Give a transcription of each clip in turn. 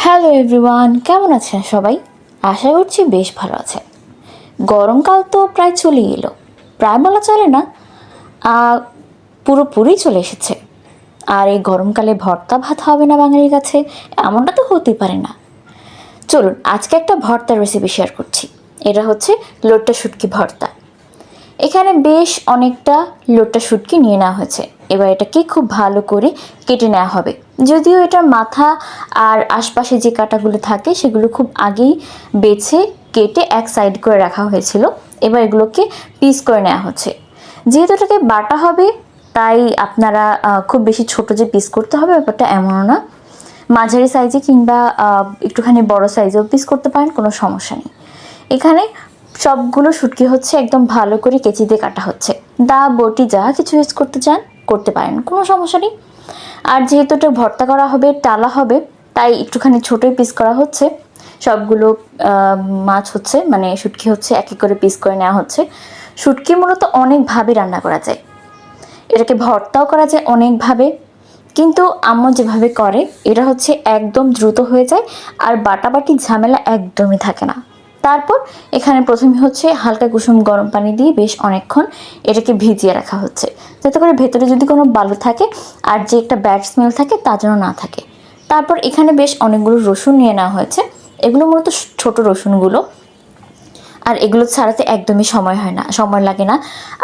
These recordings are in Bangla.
হ্যালো এভরিওয়ান কেমন আছেন সবাই? আশা করছি বেশ ভালো আছেন। গরমকাল তো প্রায় চলে এলো। প্রায় বলা চলে না পুরোপুরি চলে এসেছে। আর এই গরমকালে ভর্তা ভাত হবে না বাঙালির কাছে, এমনটা তো হতেই পারে না। চলুন, আজকে একটা ভর্তার রেসিপি শেয়ার করছি। এটা হচ্ছে লোট্টা শুটকি ভর্তা। এখানে বেশ অনেকটা লোট্টা শুটকি নিয়ে নেওয়া হয়েছে। এবার এটাকে খুব ভালো করে কেটে নেওয়া হবে। যদিও এটার মাথা আর আশপাশে যে কাটাগুলো থাকে, সেগুলো খুব আগেই বেছে কেটে এক সাইড করে রাখা হয়েছিল। এবার এগুলোকে পিস করে নেওয়া হচ্ছে। যেহেতু এটাকে বাটা হবে, তাই আপনারা খুব বেশি ছোট যে পিস করতে হবে ব্যাপারটা এমনও না। মাঝারি সাইজে কিংবা একটুখানি বড় সাইজেও পিস করতে পারেন, কোনো সমস্যা নেই। এখানে সবগুলো শুটকি হচ্ছে একদম ভালো করে কেচি দিয়ে কাটা হচ্ছে। দা, বটি, যা কিছু ইউজ করতে চান করতে পারেন, কোনো সমস্যা নেই। আর যেহেতু এটা ভর্তা করা হবে, টালা হবে, তাই একটুখানি ছোটোই পিস করা হচ্ছে। সবগুলো মাছ হচ্ছে মানে শুটকি হচ্ছে, এক এক করে পিস করে নেওয়া হচ্ছে। শুটকি মূলত অনেকভাবে রান্না করা যায়। এটাকে ভর্তাও করা যায় অনেকভাবে কিন্তু আম্মু যেভাবে করে, এটা হচ্ছে একদম দ্রুত হয়ে যায়, আর বাটাবাটি ঝামেলা একদমই থাকে না। তারপর এখানে প্রথমে হচ্ছে হালকা কুসুম গরম পানি দিয়ে বেশ অনেকক্ষণ এটাকে ভিজিয়ে রাখা হচ্ছে। যাতে করে ভেতরে যদি কোনো বালু থাকে আর যে একটা ব্যাড স্মেল থাকে তা যেন না থাকে। তারপর এখানে বেশ অনেকগুলো রসুন নিয়ে নেওয়া হয়েছে। এগুলো মূলত ছোট রসুনগুলো। আর এগুলো ছাড়াতে একদমই সময় হয় না, সময় লাগে না।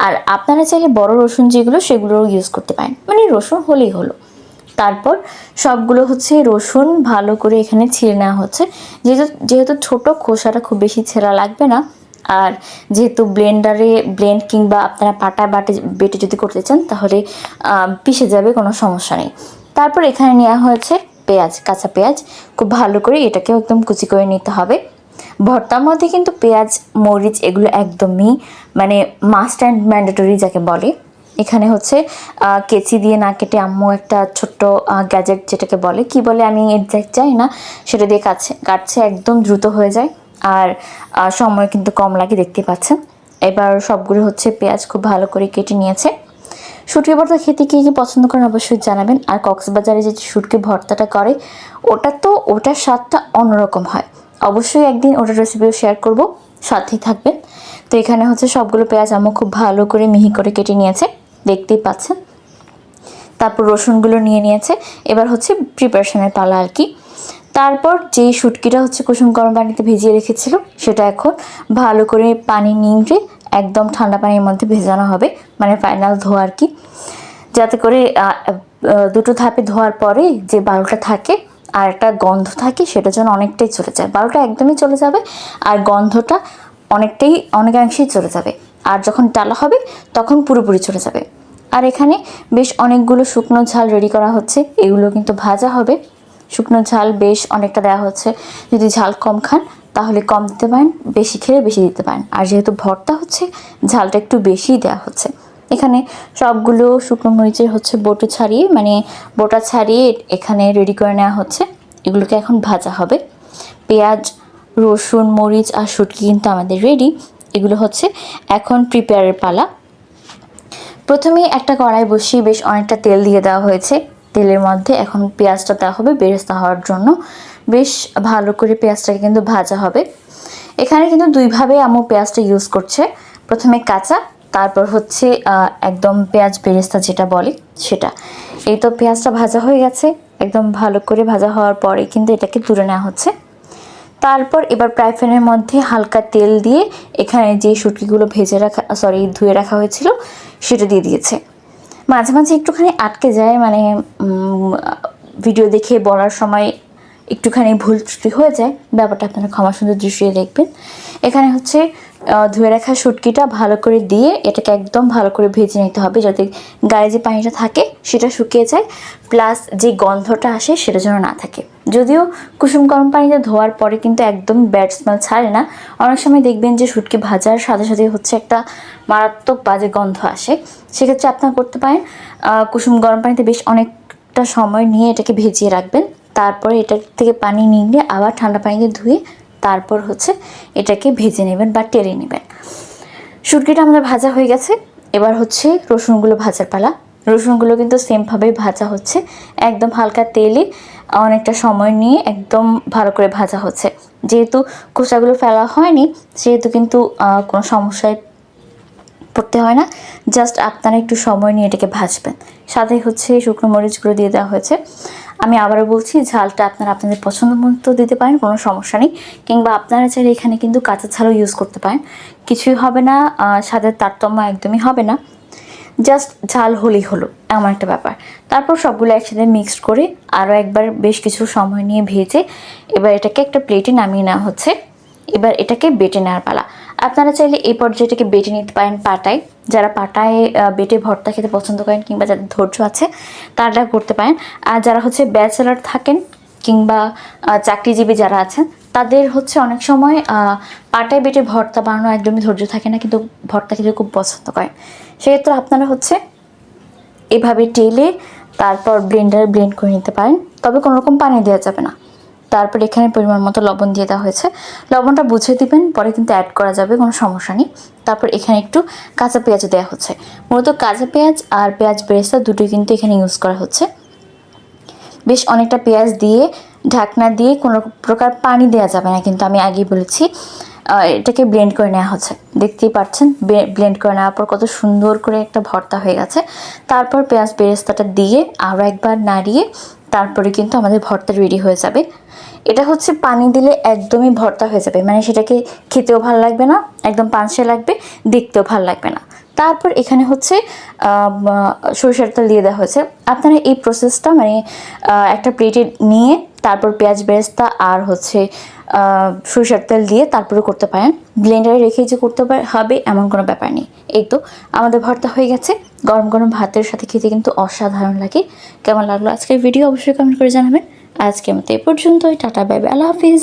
আর আপনারা চাইলে বড় রসুন যেগুলো সেগুলোও ইউজ করতে পারেন। মানে রসুন হলেই হলো। তারপর সবগুলো হচ্ছে রসুন ভালো করে এখানে ছিঁড়ে নেওয়া হচ্ছে। যেহেতু যেহেতু ছোটো খোসাটা খুব বেশি ছেঁড়া লাগবে না, আর যেহেতু ব্লেন্ডারে ব্লেন্ড কিংবা আপনারা পাটায় বাটে বেটে যদি করতে চান, তাহলে পিষে যাবে, কোনো সমস্যা নেই। তারপর এখানে নেওয়া হয়েছে পেঁয়াজ, কাঁচা পেঁয়াজ। খুব ভালো করে এটাকে একদম কুচি করে নিতে হবে। ভর্তার মধ্যে কিন্তু পেঁয়াজ, মরিচ এগুলো একদমই মানে মাস্ট অ্যান্ড ম্যান্ডেটরি যাকে বলে। এখানে হচ্ছে কেচি দিয়ে না কেটে আম্মু একটা ছোট্ট গ্যাজেট যেটাকে বলে, কি বলে আমি এক্সাক্ট চাই না, সেটা দিয়ে কাছে কাটছে, একদম দ্রুত হয়ে যায় আর সময় কিন্তু কম লাগে দেখতে পাচ্ছেন এবার সবগুলো হচ্ছে পেঁয়াজ খুব ভালো করে কেটে নিয়েছে। শুটকি ভর্তা খেতে কে কী পছন্দ করেন অবশ্যই জানাবেন। আর কক্সবাজারে যে শুটকি ভর্তাটা করে, ওটা তো, ওটার স্বাদটা অন্যরকম হয়। অবশ্যই একদিন ওটার রেসিপিও শেয়ার করব, সাথেই থাকবেন। তো এখানে হচ্ছে সবগুলো পেঁয়াজ আমও খুব ভালো করে মিহি করে কেটে নিয়েছে। দেখতেই পাচ্ছেন। তারপর রসুনগুলো নিয়ে নিয়েছে। এবার হচ্ছে প্রিপারেশনের পালা আর কি। তারপর যে শুটকিটা হচ্ছে কুসুম গরম পানিতে ভিজিয়ে রেখেছিল, সেটা এখন ভালো করে পানি নিংড়ে একদম ঠান্ডা পানির মধ্যে ভেজানো হবে মানে ফাইনাল ধোয়া আর কি। যাতে করে দুটো ধাপে ধোয়ার পরে যে বালুটা থাকে আর একটা গন্ধ থাকে, সেটা যেন অনেকটাই চলে যায়। বালুটা একদমই চলে যাবে আর গন্ধটা অনেকটাই, অনেকাংশেই চলে যাবে। আর যখন ডালা হবে, তখন পুরোপুরি চলে যাবে। আর এখানে বেশ অনেকগুলো শুকনো ঝাল রেডি করা হচ্ছে। এগুলো কিন্তু ভাজা হবে। শুকনো ঝাল বেশ অনেকটা দেওয়া হচ্ছে। যদি ঝাল কম খান, তাহলে কম দিতে পারেন, বেশি খেলে বেশি দিতে পারেন। আর যেহেতু ভর্তা হচ্ছে, ঝালটা একটু বেশিই দেওয়া হচ্ছে। এখানে সবগুলো শুকনো মরিচের হচ্ছে বোটো ছাড়িয়ে মানে বোটা ছাড়িয়ে এখানে রেডি করে নেওয়া হচ্ছে। এগুলোকে এখন ভাজা হবে। পেঁয়াজ, রসুন, মরিচ আর শুটকি কিন্তু আমাদের রেডি এগুলো হচ্ছে এখন প্রিপেয়ারের পালা। প্রথমে একটা কড়াই বসিয়ে বেশ অনেকটা তেল দিয়ে দেওয়া হয়েছে। তেলের মধ্যে এখন পেঁয়াজটা দেওয়া হবে বেরেস্তা হওয়ার জন্য। বেশ ভালো করে পেঁয়াজটাকে কিন্তু ভাজা হবে। এখানে কিন্তু দুইভাবে আমু পেঁয়াজটা ইউজ করছে। প্রথমে কাঁচা, তারপর হচ্ছে একদম পেঁয়াজ বেরেস্তা যেটা বলে সেটা। এই তো পেঁয়াজটা ভাজা হয়ে গেছে। একদম ভালো করে ভাজা হওয়ার পরে কিন্তু এটাকে তুলে নেওয়া হচ্ছে। তারপর এবার ফ্রাই প্যানের মধ্যে হালকা তেল দিয়ে এখানে যে শুটকিগুলো ভেজে রাখা সরি ধুয়ে রাখা হয়েছিল, সেটা দিয়ে দিয়েছে। মাঝে মাঝে একটুখানি আটকে যায় মানে ভিডিও দেখে বলার সময় একটুখানি ভুল ত্রুটি হয়ে যায়, ব্যাপারটা আপনারা ক্ষমা সুন্দর দৃষ্টিতে দেখবেন। এখানে হচ্ছে ধুয়ে রাখা শুটকিটা ভালো করে দিয়ে এটাকে একদম ভালো করে ভেজে নিতে হবে যাতে গায়ে যে পানিটা থাকে সেটা শুকিয়ে যায় প্লাস যে গন্ধটা আসে সেটা যেন না থাকে। যদিও কুসুম গরম পানিতে ধোয়ার পরে কিন্তু একদম ব্যাড স্মেল ছাড়ে না। অনেক সময় দেখবেন যে শুটকি ভাজার সাথে সাথে হচ্ছে একটা মারাত্মক বাজে গন্ধ আসে। সেক্ষেত্রে আপনারা করতে পারেন। কুসুম গরম পানিতে বেশ অনেকটা সময় নিয়ে এটাকে ভেজিয়ে রাখবেন। তারপরে এটা থেকে পানি নিয়ে আবার ঠান্ডা পানিতে ধুয়ে তারপর হচ্ছে এটাকে ভেজে নেবেন বা টেরে নেবেন। শুটকিটা আমাদের ভাজা হয়ে গেছে। এবার হচ্ছে রসুনগুলো ভাজার পালা। রসুনগুলো কিন্তু সেমভাবেই ভাজা হচ্ছে। একদম হালকা তেলে অনেকটা সময় নিয়ে একদম ভালো করে ভাজা হচ্ছে। যেহেতু খোসাগুলো ফেলা হয়নি, সেহেতু কিন্তু কোনো সমস্যায় পড়তে হয় না। জাস্ট আপনারা একটু সময় নিয়ে এটাকে ভাজবেন। সাথে হচ্ছে শুকনো মরিচগুলো দিয়ে দেওয়া হয়েছে। আমি আবারও বলছি, ঝালটা আপনারা আপনাদের পছন্দ মতো দিতে পারেন, কোনো সমস্যা নেই। কিংবা আপনারা চাইলে এখানে কিন্তু কাঁচা ঝালও ইউজ করতে পারেন। কিছুই হবে না স্বাদের তারতম্য একদমই হবে না। জাস্ট ঝাল হলেই হলো, এমন একটা ব্যাপার। তারপর সবগুলো একসাথে মিক্সড করে আরও একবার বেশ কিছু সময় নিয়ে ভেজে এবার এটাকে একটা প্লেটে নামিয়ে নেওয়া হচ্ছে। এবার এটাকে বেটে নেওয়ার পালা। আপনারা চাইলে এই পর্যায়টাকে বেটে নিতে পারেন পাটায়। যারা পাটায় বেটে ভর্তা খেতে পছন্দ করেন কিংবা যাদের ধৈর্য আছে, তারা করতে পারেন। আর যারা হচ্ছে ব্যাচেলার থাকেন কিংবা চাকরিজীবী যারা আছেন তাদের হচ্ছে অনেক সময় পাটায় বেটে ভর্তা বানানো একদমই ধৈর্য থাকে না, কিন্তু ভর্তা খেতে খুব পছন্দ করে। সেক্ষেত্রে আপনারা হচ্ছে এভাবে টেলে তারপর ব্লেন্ডারে ব্লেন্ড করে নিতে পারেন, তবে কোনো রকম পানি দেওয়া যাবে না। তারপর এখানে পরিমাণ মতো লবণ দিয়ে দেওয়া হয়েছে। লবণটা বুঝে দিবেন, পরে কিন্তু অ্যাড করা যাবে, কোনো সমস্যা নেই। তারপর এখানে একটু কাঁচা পেঁয়াজ দেওয়া হচ্ছে। মূলত কাঁচা পেঁয়াজ আর পেঁয়াজ বেরেস্তা দুটোই কিন্তু এখানে ইউজ করা হচ্ছে। বেশ অনেকটা পেঁয়াজ দিয়ে ঢাকনা দিয়ে কোনো প্রকার পানি দেওয়া যাবে না, কিন্তু আমি আগেই বলেছি এটাকে ব্লেন্ড করে নেওয়া হচ্ছে। দেখতেই পাচ্ছেন ব্লেন্ড করে নেওয়ার পর কত সুন্দর করে একটা ভর্তা হয়ে গেছে। তারপর পেঁয়াজ বেরেস্তাটা দিয়ে আরও একবার নাড়িয়ে তারপরে কিন্তু আমাদের ভর্তা রেডি হয়ে যাবে। এটা হচ্ছে পানি দিলে একদমই ভর্তা হয়ে যাবে মানে সেটাকে খেতেও ভালো লাগবে না, একদম পাঁচশে লাগবে, দেখতেও ভালো লাগবে না। তারপর এখানে হচ্ছে সরিষার তেল দিয়ে দেওয়া হয়েছে। আপনারা এই প্রসেসটা মানে একটা প্লেটে নিয়ে তারপর পেঁয়াজ বেরেস্তা আর হচ্ছে সরিষার তেল দিয়ে তারপরে করতে পারেন। ব্লেন্ডারে রেখে যে করতে হবে এমন কোনো ব্যাপার নেই। এই তো, আমাদের ভর্তা হয়ে গেছে। গরম গরম ভাতের সাথে খেতে কিন্তু অসাধারণ লাগে। কেমন লাগল আজকের ভিডিও অবশ্যই কমেন্ট করে জানাবেন। আজকের মতো এ পর্যন্তই। টাটা বাই আল্লাহ হাফিজ।